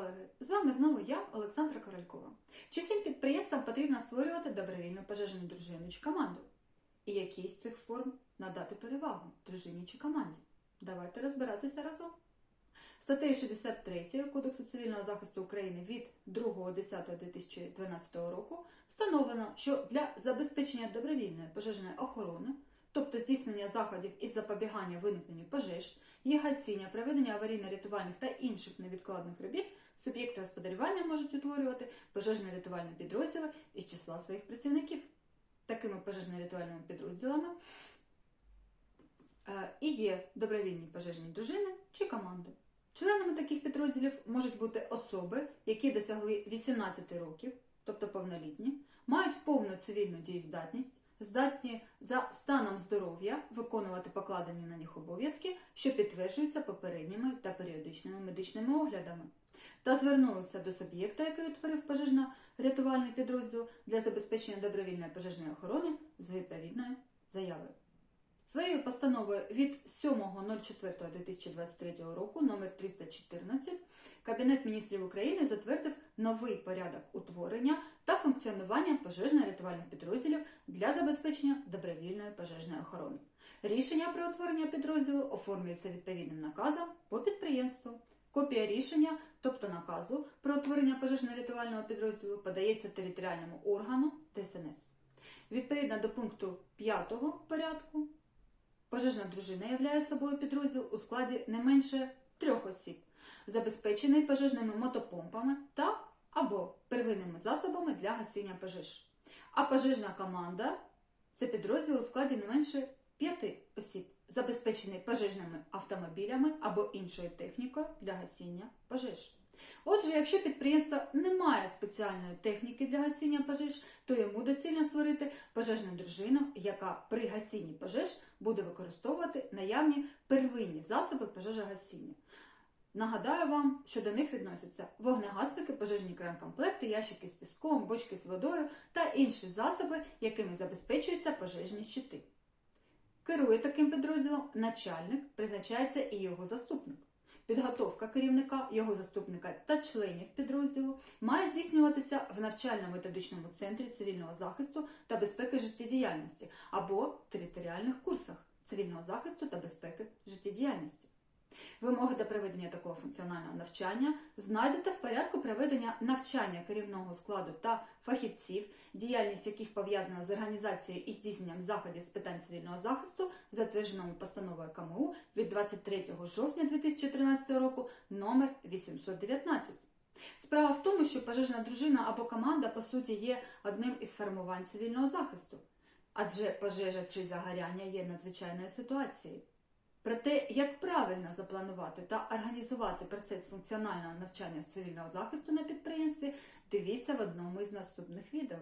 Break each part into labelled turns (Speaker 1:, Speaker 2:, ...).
Speaker 1: колеги! З вами знову я, Олександра Королькова. Чи всім підприємствам потрібно створювати добровільну пожежну дружину чи команду? І якій з цих форм надати перевагу дружині чи команді? Давайте розбиратися разом. Статтею 63 Кодексу цивільного захисту України від 2.10.2012 року встановлено, що для забезпечення добровільної пожежної охорони, тобто здійснення заходів із запобігання виникненню пожеж, їх гасіння, проведення аварійно-рятувальних та інших невідкладних робіт, суб'єкти господарювання можуть утворювати пожежно-рятувальні підрозділи із числа своїх працівників. Такими пожежно-рятувальними підрозділами е, і є добровільні пожежні дружини чи команди. Членами таких підрозділів можуть бути особи, які досягли 18 років, тобто повнолітні, мають повну цивільну дієздатність, здатні за станом здоров'я виконувати покладені на них обов'язки, що підтверджуються попередніми та періодичними медичними оглядами, та звернулися до суб'єкта, який утворив пожежно-рятувальний підрозділ для забезпечення добровільної пожежної охорони з відповідною заявою. Своєю постановою від 7.04.2023 року номер 314 Кабінет міністрів України затвердив новий порядок утворення та функціонування пожежно-рятувальних підрозділів для забезпечення добровільної пожежної охорони. Рішення про утворення підрозділу оформлюється відповідним наказом по підприємству. Копія рішення, тобто наказу про утворення пожежно-рятувального підрозділу, подається територіальному органу ТСНС. Відповідно до пункту 5 порядку, пожежна дружина являє собою підрозділ у складі не менше трьох осіб, забезпечений пожежними мотопомпами та або первинними засобами для гасіння пожеж. А пожежна команда це підрозділ у складі не менше п'яти осіб, забезпечений пожежними автомобілями або іншою технікою для гасіння пожеж. Отже, якщо підприємство не має спеціальної техніки для гасіння пожеж, то йому доцільно створити пожежну дружину, яка при гасінні пожеж буде використовувати наявні первинні засоби пожежогасіння. Нагадаю вам, що до них відносяться вогнегасники, пожежні кран-комплекти, ящики з піском, бочки з водою та інші засоби, якими забезпечуються пожежні щити. Керує таким підрозділом начальник, призначається і його заступник. Підготовка керівника, його заступника та членів підрозділу має здійснюватися в навчально-методичному центрі цивільного захисту та безпеки життєдіяльності або територіальних курсах цивільного захисту та безпеки життєдіяльності. Вимоги до проведення такого функціонального навчання знайдете в порядку проведення навчання керівного складу та фахівців, діяльність яких пов'язана з організацією і здійсненням заходів з питань цивільного захисту, затвердженому постановою КМУ від 23 жовтня 2013 року номер 819. Справа в тому, що пожежна дружина або команда по суті є одним із формувань цивільного захисту, адже пожежа чи загоряння є надзвичайною ситуацією. Про те, як правильно запланувати та організувати процес функціонального навчання з цивільного захисту на підприємстві, дивіться в одному із наступних відео.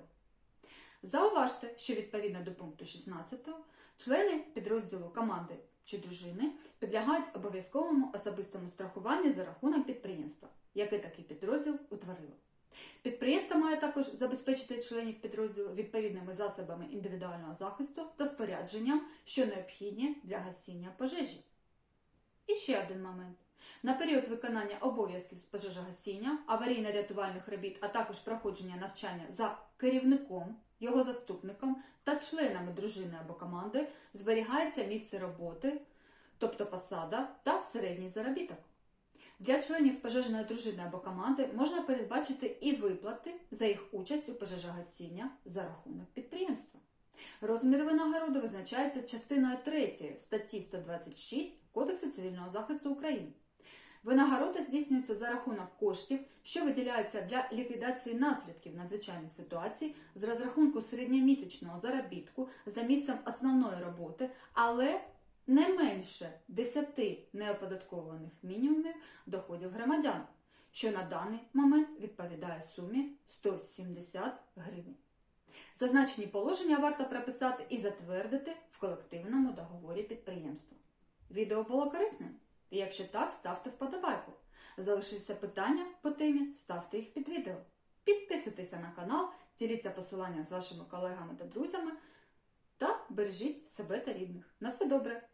Speaker 1: Зауважте, що відповідно до пункту 16 члени підрозділу команди чи дружини підлягають обов'язковому особистому страхуванню за рахунок підприємства, яке такий підрозділ утворило. Підприємство має також забезпечити членів підрозділу відповідними засобами індивідуального захисту та спорядженням, що необхідні для гасіння пожежі. І ще один момент. На період виконання обов'язків з пожежогасіння, аварійно-рятувальних робіт, а також проходження навчання за керівником, його заступником та членами дружини або команди зберігається місце роботи, тобто посада та середній заробіток. Для членів пожежної дружини або команди можна передбачити і виплати за їх участь у пожежогасіння за рахунок підприємства. Розмір винагороди визначається частиною 3 статті 126 Кодексу цивільного захисту України. Винагорода здійснюється за рахунок коштів, що виділяються для ліквідації наслідків надзвичайних ситуацій з розрахунку середньомісячного заробітку за місцем основної роботи, але не менше 10 неоподаткованих мінімумів доходів громадян, що на даний момент відповідає сумі 170 гривень. Зазначені положення варто прописати і затвердити в колективному договорі підприємства. Відео було корисним? Якщо так, ставте вподобайку. Залишиться питання по темі, ставте їх під відео. Підписуйтеся на канал, діліться посиланням з вашими колегами та друзями та бережіть себе та рідних. На все добре!